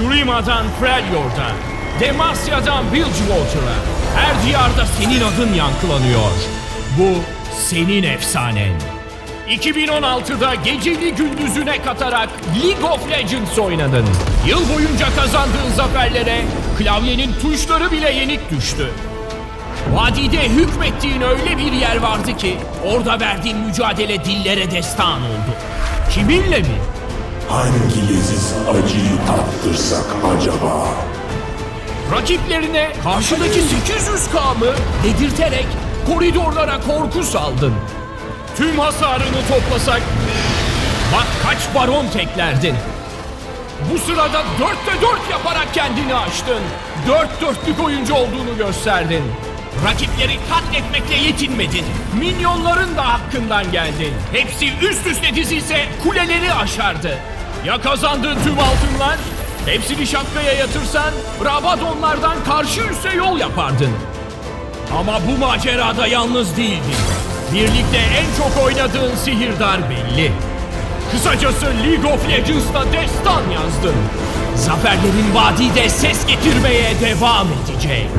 Shurima'dan Freljord'a, Demacia'dan Bilgewater'a, her diyarda senin adın yankılanıyor. Bu senin efsanen. 2016'da geceli gündüzüne katarak League of Legends oynadın. Yıl boyunca kazandığın zaferlere klavyenin tuşları bile yenik düştü. Vadide hükmettiğin öyle bir yer vardı ki orada verdiğin mücadele dillere destan oldu. Kiminle mi? Hangi leziz acıyı tattırsak acaba? Rakiplerine karşıdaki 800 mı dedirterek koridorlara korku saldın. Tüm hasarını toplasak bak kaç baron teklerdin. Bu sırada dörtte dört yaparak kendini açtın. Dört dörtlük oyuncu olduğunu gösterdin. Rakipleri katletmekle yetinmedin. Minyonların da hakkından geldin. Hepsi üst üste dizilse kuleleri aşardı. Ya kazandığın tüm altınlar? Hepsini şapkaya yatırsan Rabadonlardan karşı üste yol yapardın. Ama bu macerada yalnız değildin. Birlikte en çok oynadığın sihirdar belli. Kısacası League of Legends'ta destan yazdın. Zaferlerin vadide ses getirmeye devam edecek.